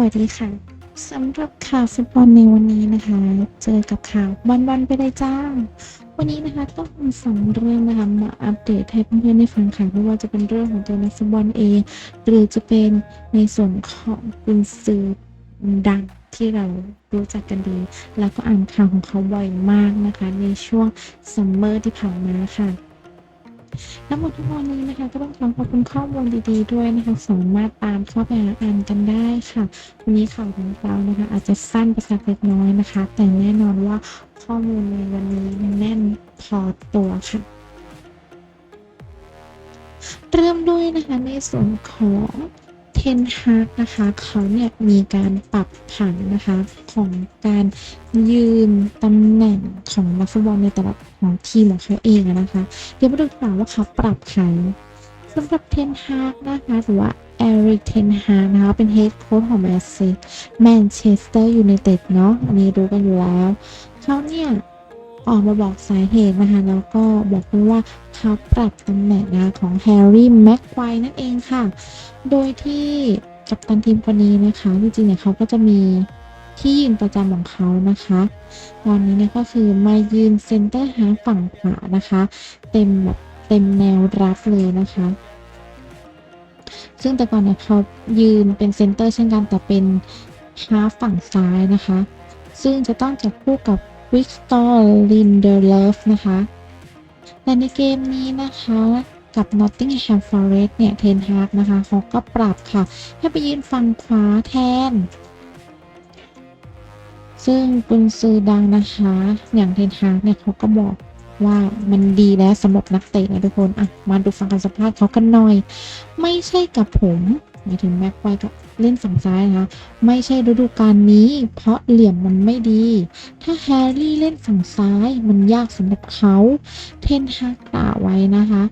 สวัสดีค่ะสำหรับข่าวฟุตบอลในวันนี้นะคะ เจอกับข่าวบอลๆไปเลยจ้า วันนี้นะคะต้องมีสองเรื่องนะคะมาอัปเดตให้เพื่อนๆได้ฟังค่ะไม่ว่าจะเป็นเรื่องของตัวนักฟุตบอลเองหรือจะเป็นในส่วนของกุนซือดังที่เรารู้จักกันดี แล้วก็อ่านข่าวของเขาบ่อยมากนะคะ ในช่วงซัมเมอร์ที่ผ่านมาค่ะ ทั้งหมดทั้งมวลนี้นะคะ ก็ต้องขอขอบคุณข้อมูลดีๆด้วยนะคะสามารถตามเข้าไปอ่านกันได้ค่ะ วันนี้ข่าวของเรานะคะ อาจจะสั้นไปสักเล็กน้อยนะคะ แต่แน่นอนว่าข้อมูลในวันนี้แน่นพอตัวค่ะเริ่มด้วยนะคะในส่วนของ เทนฮากนะคะเขาเนี่ยมีการปรับผันนะคะของการยืนตำแหน่งของนักฟุตบอลในแต่ละของทีมของเขาเองนะคะ เดี๋ยวมาดูกว่าว่าเขาปรับใครสำหรับเทนฮากนะคะหรือว่าเอริกเทนฮากนะคะเป็นเฮดโค้ชของแมนซีแมนเชสเตอร์ยูไนเต็ดเนาะอันนี้รู้กันอยู่แล้วเขาเนี่ย ออกมาบอกสาเหตุนะคะแล้วก็บอกด้วยว่าเขาปรับตำแหน่งนะของแฮร์รี่แม็กควายนั่นเองค่ะ โดยที่กัปตันทีมคนนี้นะคะจริงๆเนี่ยเขาก็จะมีที่ยืนประจำของเขานะคะตอนนี้เนี่ยก็คือมายืนเซนเตอร์ฮาฝั่งขวานะคะ เต็มแบบเต็มแนวรับเลยนะคะ ซึ่งแต่ก่อนเนี่ยเขายืนเป็นเซนเตอร์เช่นกันแต่เป็นฮาฝั่งซ้ายนะคะ ซึ่งจะต้องจับคู่กับ วิกตอร์ลินเดอร์เลฟนะคะแต่ในเกมนี้นะคะกับ Nottingham Forest เนี่ยเทนฮาร์กนะคะเขาก็ปรับค่ะ ให้ไปยืนฝั่งขวาแทน ซึ่งกุนซือดังนะคะ อย่างเทนฮาร์กเนี่ยเขาก็บอกว่ามันดีแล้วสำหรับนักเตะนะทุกคน อะ มาดูฟังการสัมภาษณ์เขากันหน่อย ไม่ใช่กับผมหมายถึงแม็กไวกับ เล่นฝั่งซ้ายนะคะไม่ใช่ฤดูกาลนี้ เพราะเหลี่ยมมันไม่ดี ถ้าแฮร์รี่เล่นฝั่งซ้ายมันยากสำหรับเขาเทนฮากกล่าวไว้นะคะ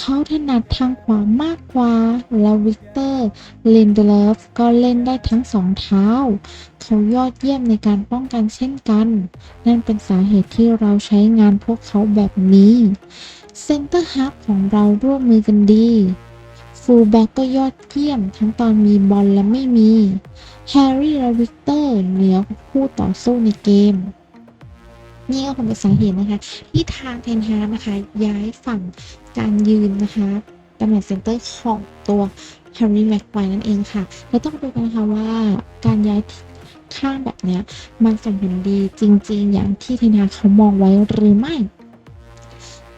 เขาถนัดทางขวามากกว่า แล้ววิกเตอร์เลนเดเลฟก็เล่นได้ทั้งสองเท้า เขายอดเยี่ยมในการป้องกันเช่นกัน นั่นเป็นสาเหตุที่เราใช้งานพวกเขาแบบนี้ เซนเตอร์ฮับของเราร่วมมือกันดี ฟูลแบ็กก็ยอดเยี่ยมทั้งตอนมีบอลและไม่มี แฮร์รี่และวิกเตอร์เหนือกว่าคู่ต่อสู้ในเกม นี่ก็คงเป็นสาเหตุนะคะ ที่ทางเทนฮากนะคะ ย้ายฝั่งการยืนนะคะตำแหน่งเซนเตอร์ของตัวแฮร์รี่แม็กไวนั่นเองค่ะแล้วต้องดูกันนะคะว่าการย้ายข้างแบบนี้มันส่งผลดีจริง ๆ อย่างที่เทนฮากเขามองไว้หรือไม่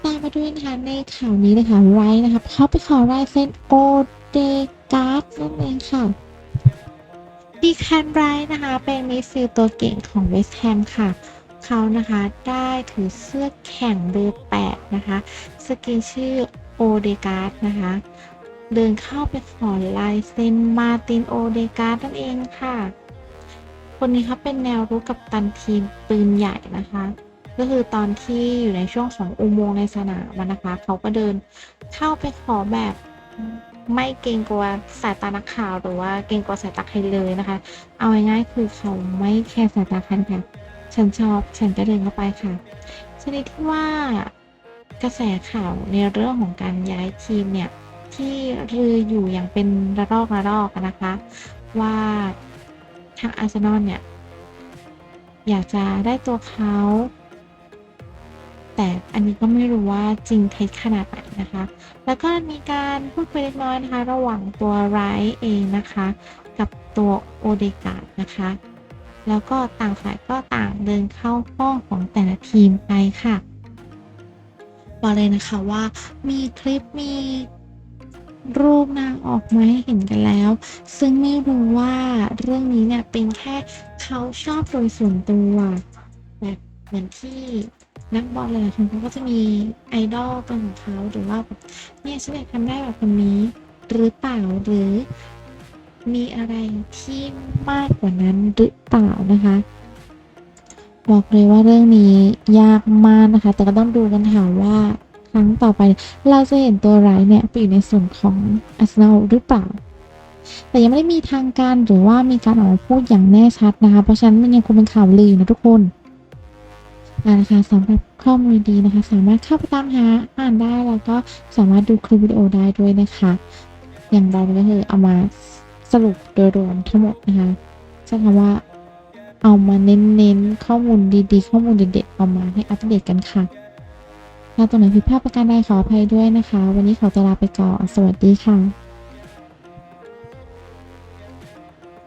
ตามมาด้วยนะคะในข่าวนี้นะคะไรท์นะคะเขาไปขอลายเซ็นโอเดการ์ดนั่นเองค่ะดีแคนไรนะคะ เป็นมิดฟิลด์ตัวเก่งของเวสต์แฮมค่ะ เขานะคะได้ถือเสื้อแข่งเบอร์8นะคะสกินชื่อโอเดการ์ดนะคะ เดินเข้าไปขอลายเซ็นมาตินโอเดการ์ดนั่นเองค่ะ คนนี้เขาเป็นแนวรุกกับตันทีมปืนใหญ่นะคะ ก็คือตอนที่อยู่ในช่วงของอุโมงค์ในสนามนะคะเขาก็เดินเข้าไปขอแบบไม่เกรงกลัวสายตานักข่าวหรือว่าเกรงกลัวสายตาใครเลยนะคะ เอาง่ายๆคือเขาไม่แคร์สายตาใครค่ะฉันชอบฉันก็เดินเข้าไปค่ะชนิดที่ว่ากระแสข่าวในเรื่องของการย้ายทีมเนี่ยที่รืออยู่อย่างเป็นระลอกระลอกนะคะ ว่าทางอาร์เซนอลเนี่ยอยากจะได้ตัวเขา แต่อันนี้ก็ไม่รู้ว่าจริงเท็จขนาดไหนนะคะ แล้วก็มีการพูดคุยเล็กน้อยนะคะ ระหว่างตัวไรท์เองนะคะ กับตัวโอเดการ์ดนะคะ แล้วก็ต่างฝ่ายก็ต่างเดินเข้าห้องของแต่ละทีมไปค่ะบอกเลยนะคะว่ามีคลิปมีรูปนางออกมาให้เห็นกันแล้ว ซึ่งไม่รู้ว่าเรื่องนี้เนี่ยเป็นแค่เขาชอบโดยส่วนตัว เหมือนที่นักบอลหลายๆคนเขาก็จะมีไอดอลเป็นของเขาหรือว่าแบบเนี่ยฉันอยากทำได้แบบคนนี้ หรือเปล่าหรือ มีอะไรที่มากกว่านั้นหรือเปล่านะคะ บอกเลยว่าเรื่องนี้ยากมากนะคะ แต่ก็ต้องดูกันค่ะว่าครั้งต่อไปเราจะเห็นตัวร้ายเนี่ยไปอยู่ในส่วนของอาร์เซนอลหรือเปล่าแต่ยังไม่ได้มีทางการหรือว่ามีการออกมาพูดอย่างแน่ชัดนะคะ เพราะฉะนั้นมันยังคงเป็นข่าวลืออยู่นะทุกคนานะคะสำหรับข้อมูลดีนะคะ สามารถเข้าไปตามหาอ่านได้แล้วก็สามารถดูคลิปวิดีโอได้ด้วยนะคะ อย่างเราก็คือเอามาสรุปโดยรวมทั้งหมดนะคะใช้คำว่าเอามาเน้นๆข้อมูลดีๆ ข้อมูลเด็ดๆเอามาให้อัปเดตกันค่ะถ้าตรงไหนผิดพลาดประการใดขออภัยด้วยนะคะ วันนี้ขอตัวลาไปก่อนสวัสดีค่ะ